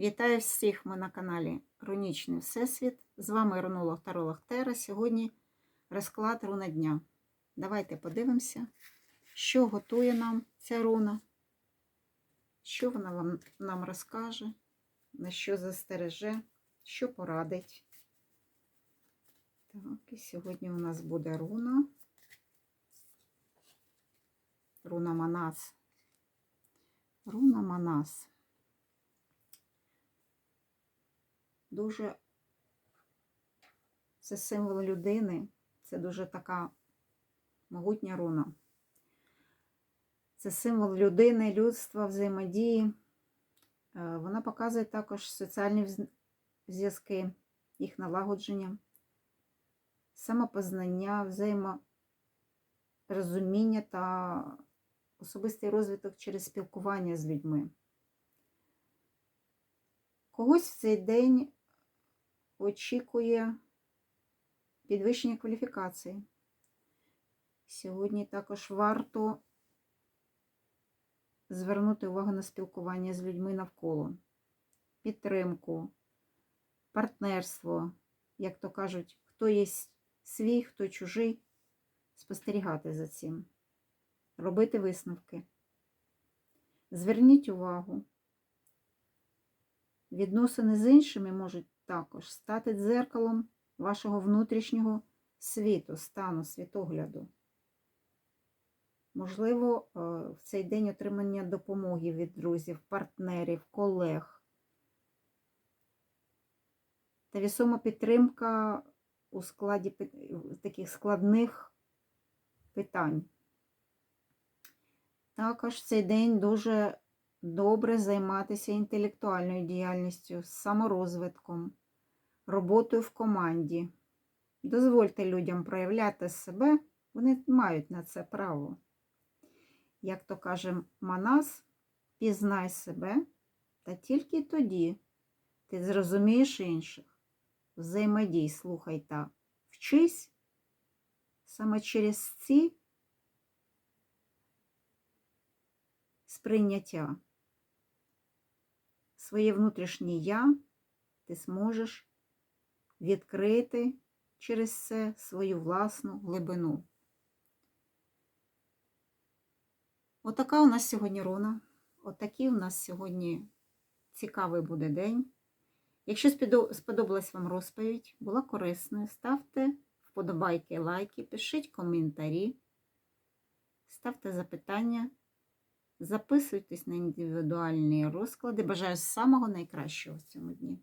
Вітаю всіх ми на каналі Рунічний Всесвіт. З вами Рунолог Таролог Тера. Сьогодні розклад руна дня. Давайте подивимося, що готує нам ця руна, що вона вам, нам розкаже, на що застереже, що порадить. Так, і сьогодні у нас буде руна. Руна Манас. Руна Манас. Дуже це символ людини, це дуже така могутня руна. Це символ людини, людства, взаємодії. Е, Вона показує також соціальні зв'язки, їх налагодження, самопознання, взаєморозуміння та особистий розвиток через спілкування з людьми. Когось в цей день очікує підвищення кваліфікації. Сьогодні також варто звернути увагу на спілкування з людьми навколо, підтримку, партнерство, як то кажуть, хто є свій, хто чужий, спостерігати за цим, робити висновки. Зверніть увагу. Відносини з іншими можуть також стати дзеркалом вашого внутрішнього світу, стану, світогляду. Можливо, е, в цей день отримання допомоги від друзів, партнерів, колег та вісома підтримка у складі таких складних питань. Також цей день дуже добре займатися інтелектуальною діяльністю, саморозвитком, роботою в команді. Дозвольте людям проявляти себе, вони мають на це право. Як то каже Манас, пізнай себе, та тільки тоді ти зрозумієш інших. Взаємодій, слухай та вчись саме через ці сприйняття. Своє внутрішнє я ти зможеш відкрити через це свою власну глибину. Отака у нас сьогодні руна. Отакий у нас сьогодні цікавий буде день. Якщо сподобалась вам розповідь, була корисною, ставте вподобайки, лайки, пишіть коментарі, ставте запитання. Записуйтесь на індивідуальні розклади. Бажаю самого найкращого в цьому дні.